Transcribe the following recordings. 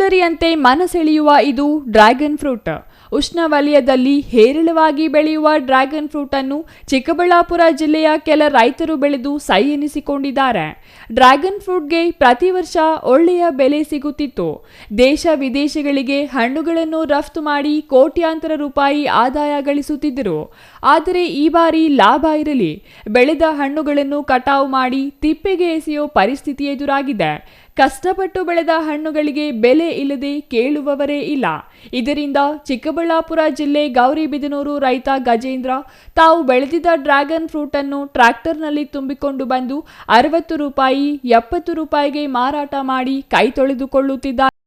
ಸುಂದರಿಯಂತೆ ಮನಸೆಳೆಯುವ ಇದು dragon fruit. ಉಷ್ಣವಲಯದಲ್ಲಿ ಹೇರಳವಾಗಿ ಬೆಳೆಯುವ ಡ್ರ್ಯಾಗನ್ ಫ್ರೂಟ್ ಅನ್ನು ಚಿಕ್ಕಬಳ್ಳಾಪುರ ಜಿಲ್ಲೆಯ ಕೆಲ ರೈತರು ಬೆಳೆದು ಸೈ ಎನಿಸಿಕೊಂಡಿದ್ದಾರೆ. ಡ್ರ್ಯಾಗನ್ ಫ್ರೂಟ್ಗೆ ಪ್ರತಿ ವರ್ಷ ಒಳ್ಳೆಯ ಬೆಲೆ ಸಿಗುತ್ತಿತ್ತು. ದೇಶ ವಿದೇಶಗಳಿಗೆ ಹಣ್ಣುಗಳನ್ನು ರಫ್ತು ಮಾಡಿ ಕೋಟ್ಯಾಂತರ ರೂಪಾಯಿ ಆದಾಯ ಗಳಿಸುತ್ತಿದ್ದರು. ಆದರೆ ಈ ಬಾರಿ ಲಾಭ ಇರಲಿ. ಬೆಳೆದ ಹಣ್ಣುಗಳನ್ನು ಕಟಾವು ಮಾಡಿ ತಿಪ್ಪೆಗೆ ಎಸೆಯೋ ಪರಿಸ್ಥಿತಿ ಎದುರಾಗಿದೆ. ಕಷ್ಟಪಟ್ಟು ಬೆಳೆದ ಹಣ್ಣುಗಳಿಗೆ ಬೆಲೆ ಇಲ್ಲದೆ ಕೇಳುವವರೇ ಇಲ್ಲ. ಇದರಿಂದ ಚಿಕ್ಕಬಳ್ಳಾಪುರ ಜಿಲ್ಲೆ ಗೌರಿಬಿದನೂರು ರೈತ ಗಜೇಂದ್ರ ತಾವು ಬೆಳೆದಿದ್ದ ಡ್ರ್ಯಾಗನ್ ಫ್ರೂಟ್ ಅನ್ನು ಟ್ರ್ಯಾಕ್ಟರ್ನಲ್ಲಿ ತುಂಬಿಕೊಂಡು ಬಂದು ಅರವತ್ತು ರೂಪಾಯಿ, ಎಪ್ಪತ್ತು ರೂಪಾಯಿಗೆ ಮಾರಾಟ ಮಾಡಿ ಕೈ ತೊಳೆದುಕೊಳ್ಳುತ್ತಿದ್ದಾರೆ.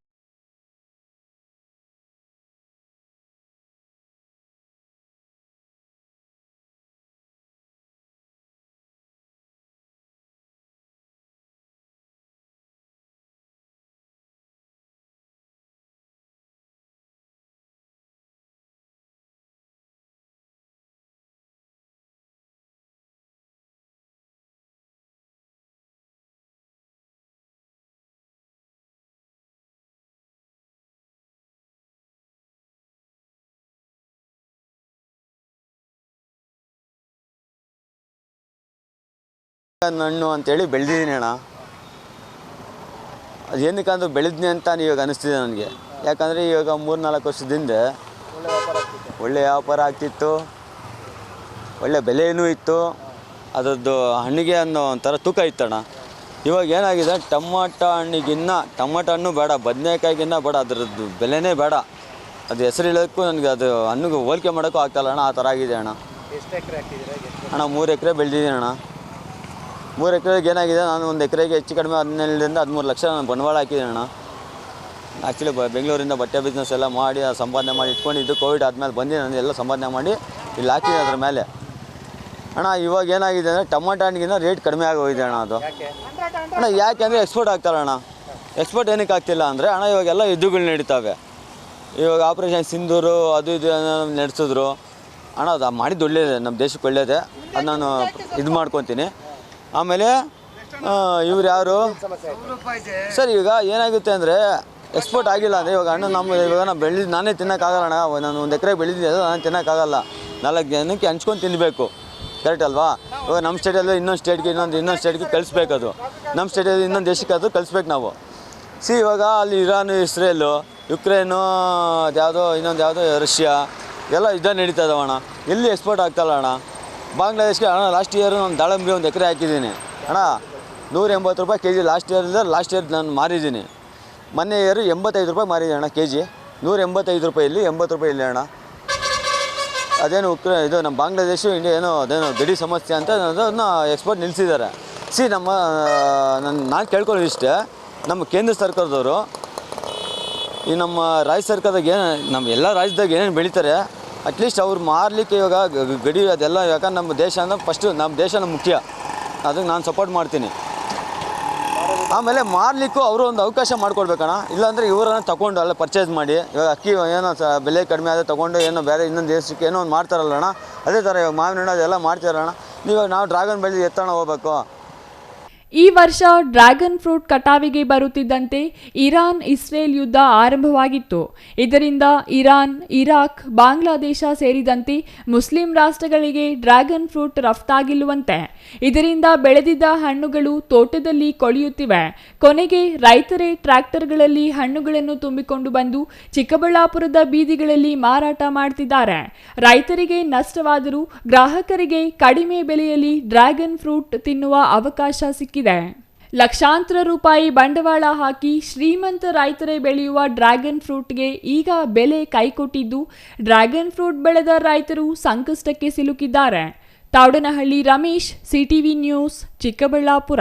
ಹಣ್ಣು ಅಂತೇಳಿ ಬೆಳೆದಿದ್ದೀನಿ ಅಣ್ಣ. ಅದು ಬೆಳೆದ್ನಿ ಅಂತ ಇವಾಗ ಅನಿಸ್ತಿದೆ ನನಗೆ. ಯಾಕಂದರೆ ಇವಾಗ ಮೂರು ನಾಲ್ಕು ವರ್ಷದಿಂದ ಒಳ್ಳೆ ವ್ಯಾಪಾರ ಆಗ್ತಿತ್ತು. ಒಳ್ಳೆ ಬೆಲೆಯೂ ಇತ್ತು. ಅದರದ್ದು ಹಣ್ಣಿಗೆ ಅನ್ನೋ ಒಂಥರ ತೂಕ ಇತ್ತಣ್ಣ ಇವಾಗ ಏನಾಗಿದೆ ಟಮಾಟ ಹಣ್ಣಿಗಿನ್ನ ಟಮಾಟ ಹಣ್ಣು ಬೇಡ ಬದನೆಕಾಯಿಗಿನ್ನ ಬೇಡ ಅದರದ್ದು ಬೆಲೆನೇ ಬೇಡ. ಅದು ಹೆಸರು ಹೇಳೋಕ್ಕೂ ನನಗೆ ಅದು ಹಣ್ಣಿಗೆ ಹೋಲಿಕೆ ಮಾಡೋಕ್ಕೂ ಆಗ್ತಾಯಿಲ್ಲ ಅಣ್ಣ ಆ ಥರ ಆಗಿದೆ ಅಣ್ಣ. ಅಣ್ಣ ಮೂರು ಎಕರೆ ಬೆಳೆದಿದ್ದೀನಿ ಅಣ್ಣ. ಮೂರು ಎಕರೆಗೆ ಏನಾಗಿದೆ? ನಾನು ಒಂದು ಎಕರೆಗೆ ಹೆಚ್ಚು ಕಡಿಮೆ ಹದಿನೇಳರಿಂದ ಹದಿಮೂರು ಲಕ್ಷ ನಾನು ಬಂಡವಾಳ ಹಾಕಿದ್ದೀನಿ ಅಣ್ಣ. ಆ್ಯಕ್ಚುಲಿ ಬ ಬೆಂಗಳೂರಿಂದ ಬಟ್ಟೆ ಬಿಸ್ನೆಸ್ ಎಲ್ಲ ಮಾಡಿ ಸಂಪಾದನೆ ಮಾಡಿ ಇಟ್ಕೊಂಡಿದ್ದು ಕೋವಿಡ್ ಆದಮೇಲೆ ಬಂದು ನಾನು ಎಲ್ಲ ಸಂಪಾದನೆ ಮಾಡಿ ಇಲ್ಲಿ ಹಾಕಿದೆ ಅದ್ರ ಮೇಲೆ. ಅಣ್ಣ, ಇವಾಗ ಏನಾಗಿದೆ ಅಂದರೆ ಟೊಮಾಟೊ ಹಣ್ಣಿಗಿಂತ ರೇಟ್ ಕಡಿಮೆ ಆಗೋಗಿದೆ ಅಣ್ಣ ಅದು. ಅಣ್ಣ, ಯಾಕೆ ಅಂದರೆ ಎಕ್ಸ್ಪೋರ್ಟ್ ಆಗ್ತಾರೆ ಅಣ್ಣ. ಎಕ್ಸ್ಪೋರ್ಟ್ ಏನಕ್ಕೆ ಆಗ್ತಿಲ್ಲ ಅಂದರೆ, ಅಣ್ಣ, ಇವಾಗೆಲ್ಲ ಯುದ್ಧಗಳು ನಡೀತಾವೆ. ಇವಾಗ ಆಪ್ರೇಷನ್ ಸಿಂಧೂರು ಅದು ಇದು ನಡೆಸಿದ್ರು. ಅಣ್ಣ, ಅದು ಮಾಡಿದ್ದು ಒಳ್ಳೇದೆ. ನಮ್ಮ ದೇಶಕ್ಕೆ ಒಳ್ಳೇದೆ. ಅದು ನಾನು ಇದು ಮಾಡ್ಕೊತೀನಿ. ಆಮೇಲೆ ಇವ್ರು ಯಾರು? ಸರ್, ಈಗ ಏನಾಗುತ್ತೆ ಅಂದರೆ ಎಕ್ಸ್ಪೋರ್ಟ್ ಆಗಿಲ್ಲ ಅಂದರೆ ಇವಾಗ ಅಣ್ಣ ನಮ್ಮ ಇವಾಗ ನಾನು ಬೆಳೆದು, ನಾನೇ ತಿನ್ನೋಕ್ಕಾಗಲ್ಲ ಅಣ್ಣ. ನಾನು ಒಂದು ಎಕರೆ ಬೆಳೆದಿದ್ದೆ, ಅದು ನಾನು ತಿನ್ನೋಕ್ಕಾಗಲ್ಲ. ನಾಲ್ಕು ಜನಕ್ಕೆ ಹಂಚ್ಕೊಂಡು ತಿನ್ನಬೇಕು ಕರೆಕ್ಟ್ ಅಲ್ವಾ? ಇವಾಗ ನಮ್ಮ ಸ್ಟೇಟಲ್ಲಿ ಇನ್ನೊಂದು ಸ್ಟೇಟ್ಗೆ ಇನ್ನೊಂದು ಇನ್ನೊಂದು ಸ್ಟೇಟ್ಗೆ ಕಳಿಸ್ಬೇಕು ಅದು. ನಮ್ಮ ಸ್ಟೇಟಲ್ಲಿ ಇನ್ನೊಂದು ದೇಶಕ್ಕೆ ಅದು ಕಳಿಸ್ಬೇಕು ನಾವು. ಸಿ ಇವಾಗ ಅಲ್ಲಿ ಇರಾನು ಇಸ್ರೇಲು ಯುಕ್ರೇನು ಅದ್ಯಾವುದೋ, ಇನ್ನೊಂದು ಯಾವುದೋ ರಷ್ಯಾ ಎಲ್ಲ ಯುದ್ಧ ನಡೀತಾ ಇದಾವಣ್ಣ. ಎಲ್ಲಿ ಎಕ್ಸ್ಪೋರ್ಟ್ ಆಗ್ತಾಯಿಲ್ಲ ಅಣ್ಣ? ಬಾಂಗ್ಲಾದೇಶ್ಗೆ ಅಣ್ಣ ಲಾಸ್ಟ್ ಇಯರ್ ನಾನು ದಾಳಂಬಿ ಒಂದು ಎಕರೆ ಹಾಕಿದ್ದೀನಿ. ಅಣ್ಣ, ನೂರ ಎಂಬತ್ತು ರೂಪಾಯಿ ಕೆ ಜಿ ಲಾಸ್ಟ್ ಇಯರಿಂದ ಲಾಸ್ಟ್ ಇಯರ್ ನಾನು ಮಾರಿದ್ದೀನಿ. ಮೊನ್ನೆ ಇಯರ್ ಎಂಬತ್ತೈದು ರೂಪಾಯಿ ಮಾರಿದ್ದೀನಿ ಅಣ್ಣ ಕೆ ಜಿ ನೂರ ಎಂಬತ್ತೈದು ರೂಪಾಯಲ್ಲಿ ಎಂಬತ್ತು ರೂಪಾಯಿ ಇಲ್ಲಿ ಅಣ್ಣ. ಅದೇನು ಉಕ್ರ ಇದು ನಮ್ಮ ಬಾಂಗ್ಲಾದೇಶ, ಇಂಡಿಯಾ ಏನೋ ಅದೇನೋ ಗಡಿ ಸಮಸ್ಯೆ ಅಂತ ಅದನ್ನು ಎಕ್ಸ್ಪೋರ್ಟ್ ನಿಲ್ಲಿಸಿದ್ದಾರೆ ಸಿ, ನಮ್ಮ ನನ್ನ ನಾನು ಕೇಳ್ಕೊಳ್ಳೋದು ಇಷ್ಟೇ. ನಮ್ಮ ಕೇಂದ್ರ ಸರ್ಕಾರದವರು, ಈ ನಮ್ಮ ರಾಜ್ಯ ಸರ್ಕಾರದಾಗ ಏನು, ನಮ್ಮ ಎಲ್ಲ ರಾಜ್ಯದಾಗ ಏನೇನು ಬೆಳೀತಾರೆ ಅಟ್ಲೀಸ್ಟ್ ಅವ್ರು ಮಾರಲಿಕ್ಕೆ ಇವಾಗ ಗಡಿ ಅದೆಲ್ಲ ಯಾಕಂದ್ರೆ ನಮ್ಮ ದೇಶ ಅಂದ್ರೆ ಫಸ್ಟು ನಮ್ಮ ದೇಶನ ಮುಖ್ಯ. ಅದಕ್ಕೆ ನಾನು ಸಪೋರ್ಟ್ ಮಾಡ್ತೀನಿ. ಆಮೇಲೆ ಮಾರಲಿಕ್ಕೂ ಅವರು ಒಂದು ಅವಕಾಶ ಮಾಡಿಕೊಡ್ಬೇಕಣ್ಣ ಇಲ್ಲಾಂದರೆ ಇವರನ್ನ ತಗೊಂಡು ಅಲ್ಲ ಪರ್ಚೇಸ್ ಮಾಡಿ, ಇವಾಗ ಅಕ್ಕಿ ಏನೋ ಬೆಲೆ ಕಡಿಮೆ ಆದರೆ ತೊಗೊಂಡು ಏನೋ ಬೇರೆ ಇನ್ನೊಂದು ದೇಶಕ್ಕೆ ಏನೋ ಒಂದು ಮಾಡ್ತಾರಲ್ಲಣ್ಣ. ಅದೇ ಥರ ಇವಾಗ ಮಾವಿನ ಹಣ್ಣು ಅದೆಲ್ಲ ಮಾಡ್ತಾರಣ್ಣ ಇವಾಗ ನಾವು ಡ್ರಾಗನ್ ಬೆಳೆದು ಎತ್ತಣ ಹೋಗ್ಬೇಕು. ಈ ವರ್ಷ ಡ್ರ್ಯಾಗನ್ ಫ್ರೂಟ್ ಕಟಾವಿಗೆ ಬರುತ್ತಿದ್ದಂತೆ ಇರಾನ್ ಇಸ್ರೇಲ್ ಯುದ್ಧ ಆರಂಭವಾಗಿತ್ತು. ಇದರಿಂದ ಇರಾನ್, ಇರಾಕ್, ಬಾಂಗ್ಲಾದೇಶ ಸೇರಿದಂತೆ ಮುಸ್ಲಿಂ ರಾಷ್ಟ್ರಗಳಿಗೆ ಡ್ರ್ಯಾಗನ್ ಫ್ರೂಟ್ ರಫ್ತಾಗಿಲ್ಲುವಂತೆ. ಇದರಿಂದ ಬೆಳೆದಿದ್ದ ಹಣ್ಣುಗಳು ತೋಟದಲ್ಲಿ ಕೊಳೆಯುತ್ತಿವೆ. ಕೊನೆಗೆ ರೈತರೇ ಟ್ರ್ಯಾಕ್ಟರ್ಗಳಲ್ಲಿ ಹಣ್ಣುಗಳನ್ನು ತುಂಬಿಕೊಂಡು ಬಂದು ಚಿಕ್ಕಬಳ್ಳಾಪುರದ ಬೀದಿಗಳಲ್ಲಿ ಮಾರಾಟ ಮಾಡ್ತಿದ್ದಾರೆ. ರೈತರಿಗೆ ನಷ್ಟವಾದರೂ ಗ್ರಾಹಕರಿಗೆ ಕಡಿಮೆ ಬೆಲೆಯಲ್ಲಿ ಡ್ರ್ಯಾಗನ್ ಫ್ರೂಟ್ ತಿನ್ನುವ ಅವಕಾಶ ಸಿಕ್ಕಿದೆ. ಲಕ್ಷಾಂತರ ರೂಪಾಯಿ ಬಂಡವಾಳ ಹಾಕಿ ಶ್ರೀಮಂತ ರೈತರೇ ಬೆಳೆಯುವ ಡ್ರ್ಯಾಗನ್ ಫ್ರೂಟ್ಗೆ ಈಗ ಬೆಲೆ ಕೈಕೊಟ್ಟಿದ್ದು ಡ್ರ್ಯಾಗನ್ ಫ್ರೂಟ್ ಬೆಳೆದ ರೈತರು ಸಂಕಷ್ಟಕ್ಕೆ ಸಿಲುಕಿದ್ದಾರೆ. Tavadanahalli Ramesh, CTV news, Chikkaballapur.